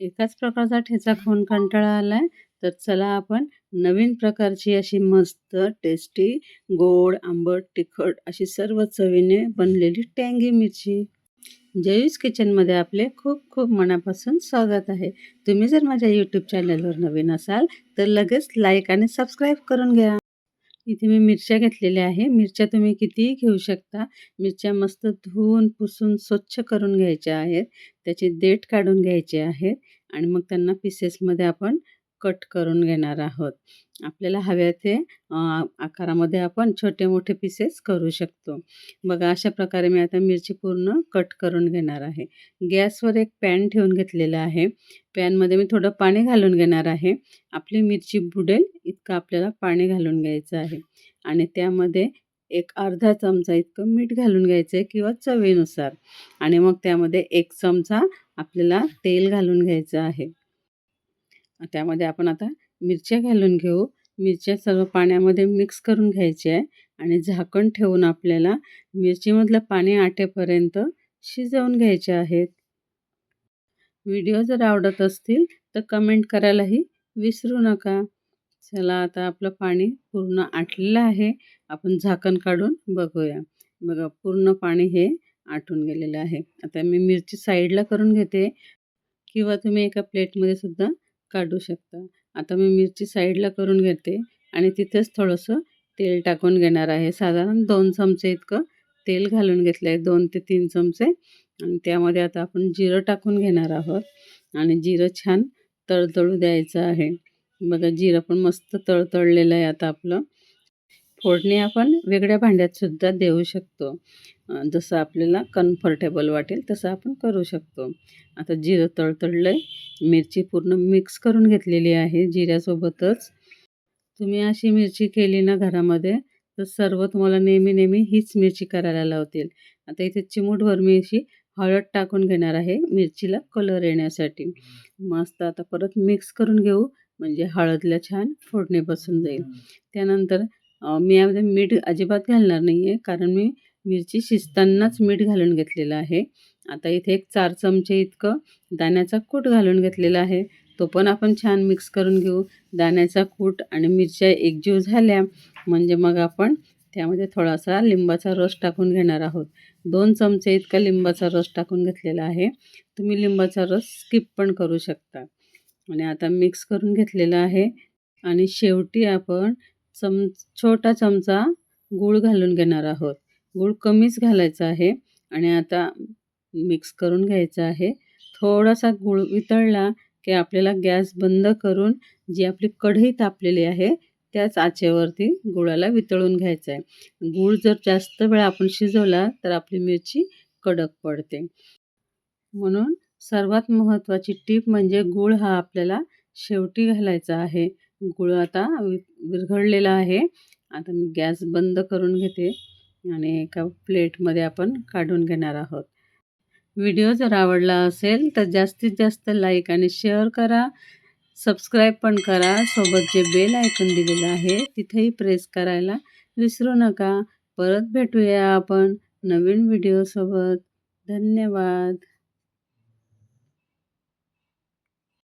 एकाच प्रकारचा ठेचा खाऊन कंटाळा आलाय तर चला आपण नवीन प्रकारची अशी मस्त टेस्टी गोड आंबट तिखट अशी सर्व चवीने बनलेली टँगी मिरची. जयूस किचनमध्ये आपले खूप खूप मनापासून स्वागत आहे. तुम्ही जर माझ्या यूट्यूब चॅनलवर नवीन असाल तर लगेच लाईक आणि सबस्क्राईब करून घ्या. इथे मी मिरच्या घेतलेल्या आहे. मिरच्या तुम्ही कितीही घेऊ शकता? मिरच्या मस्त धुवून पुसून स्वच्छ करून घ्यायच्या आहेत. त्याचे देठ काढून घ्यायचे आहेत आणि मग त्यांना पीसेसमध्ये आपण कट करून घेणार आहोत. आपल्याला हव्या ते आकारामध्ये आपण छोटे मोठे पीसेस करू शकतो. बघा अशा प्रकारे मी आता मिरची पूर्ण कट करून घेणार आहे. गॅसवर एक पॅन ठेवून घेतलेला आहे. पॅनमध्ये मी थोडं पाणी घालून घेणार आहे. आपली मिरची बुडेल. इतकं आपल्याला पाणी घालून घ्यायचं आहे. आणि त्यामध्ये एक अर्धा चमचा इतकं मीठ घालून घ्यायचं आहे किंवा चवीनुसार. आणि मग त्यामध्ये एक चमचा आपल्याला तेल घालून घ्यायचं आहे. त्यामध्ये आपण आता मिरच्या घालून घेऊ. मिरच्या सर्व पाण्यामध्ये मिक्स करून घ्यायची आहे. आणि झाकण ठेवून आपल्याला मिरचीमधलं पाणी आटेपर्यंत शिजवून घ्यायचे आहेत व्हिडिओ जर आवडत असतील तर कमेंट करायलाही विसरू नका. चला आता आपलं पाणी पूर्ण आटलेलं आहे. आपण झाकण काढून बघूया. बघा पूर्ण पाणी हे आटून गेलेलं आहे. आता मी मिरची साईडला करून घेते. किंवा तुम्ही एका प्लेटमध्ये सुद्धा काढू शकता. आता मी मिरची साईडला करून घेते आणि तिथेच थोडंसं तेल टाकून घेणार आहे. साधारण दोन चमचे इतकं तेल घालून घेतलं आहे दोन ते तीन चमचे. आणि त्यामध्ये आता आपण जिरं टाकून घेणार आहोत. आणि जिरं छान तळतळू द्यायचं आहे. बघा जिरं पण मस्त तळतळलेलं आहे आता आपलं. फोडणी आपण वेगळ्या भांड्यातसुद्धा देऊ शकतो. जसं आपल्याला कम्फर्टेबल वाटेल तसं आपण करू शकतो. आता जिरं तळतळलं आहे मिरची पूर्ण मिक्स करून घेतलेली आहे जिऱ्यासोबतच. तुम्ही अशी मिरची केली ना घरामध्ये तर सर्व तुम्हाला नेहमी नेहमी हीच मिरची करायला लावतील. आता इथे चिमूटभर मी अशी हळद टाकून घेणार आहे मिरचीला कलर येण्यासाठी. मस्त आता परत मिक्स करून घेऊ. म्हणजे हळदला छान फोडणी बसून जाईल. त्यानंतर मी यामध्ये मीठ अजिबात घालणार नाही आहे कारण मी मिरची शिजतानाच मीठ घालून घेतलेलं आहे. आता इथे एक चार चमचे इतकं दाण्याचा कूट घालून घेतलेला आहे. तो पण आपण छान मिक्स करून घेऊ. दाण्याचा कूट आणि मिरच्या एकजीव झाल्या म्हणजे मग आपण त्यामध्ये थोडासा लिंबाचा रस टाकून घेणार आहोत. दोन चमचे इतका लिंबाचा रस टाकून घेतलेला आहे. तुम्ही लिंबाचा रस स्किप पण करू शकता. आणि आता मिक्स करून घेतलेलं आहे. आणि शेवटी आपण चम छोटा चमचा गूळ घालून घेणार आहोत. गूळ कमीच घालायचा आहे. आणि आता मिक्स करून घ्यायचं आहे. थोडासा गूळ वितळला की आपल्याला गॅस बंद करून जी आपली कढई तापलेली आहे त्याच आचेवरती गुळाला वितळून घ्यायचं आहे गूळ जर जास्त वेळा आपण शिजवला तर आपली मिरची कडक पडते. म्हणून सर्वात महत्त्वाची टीप म्हणजे गूळ हा आपल्याला शेवटी घालायचा आहे. गूळ आता विरघळलेला आहे. आता मी गॅस बंद करून घेते आणि एका प्लेटमध्ये आपण काढून घेणार आहोत. व्हिडिओ जर आवडला असेल तर जास्तीत जास्त लाईक आणि शेअर करा. सबस्क्राईब पण करा. सोबत जे बेल ऐकून दिलेलं आहे तिथेही प्रेस करायला विसरू नका. परत भेटूया आपण नवीन व्हिडिओसोबत. धन्यवाद.